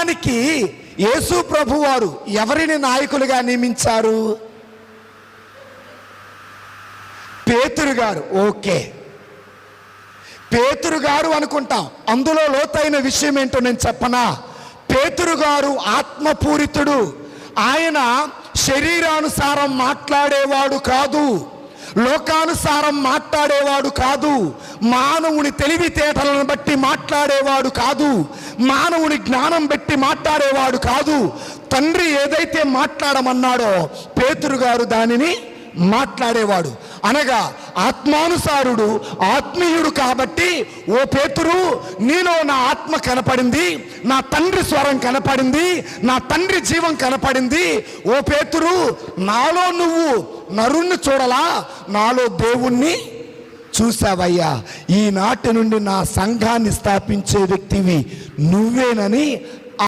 దానికి యేసు ప్రభు వారు ఎవరిని నాయకులుగా నియమించారు? పేతురు గారు. ఓకే. పేతురు గారు అనుకుంటాం. అందులో లోతైన విషయం ఏంటో నేను చెప్పనా? పేతురు గారు ఆత్మపూరితుడు. ఆయన శరీరానుసారం మాట్లాడేవాడు కాదు. లోకానుసారం మాట్లాడేవాడు కాదు. మానవుని తెలివితేటలను బట్టి మాట్లాడేవాడు కాదు. మానవుని జ్ఞానం బట్టి మాట్లాడేవాడు కాదు. తండ్రి ఏదైతే మాట్లాడమన్నాడో పేతురు గారు దానిని మాట్లాడేవాడు. అనగా ఆత్మానుసారుడు ఆత్మీయుడు కాబట్టి ఓ పేతురు నీలో నా ఆత్మ కనపడింది నా తండ్రి స్వరం కనపడింది నా తండ్రి జీవం కనపడింది. ఓ పేతురు నాలో నువ్వు నరుణ్ణి చూడలా నాలో దేవుణ్ణి చూసావయ్యా ఈనాటి నుండి నా సంఘాన్ని స్థాపించే వ్యక్తివి నువ్వేనని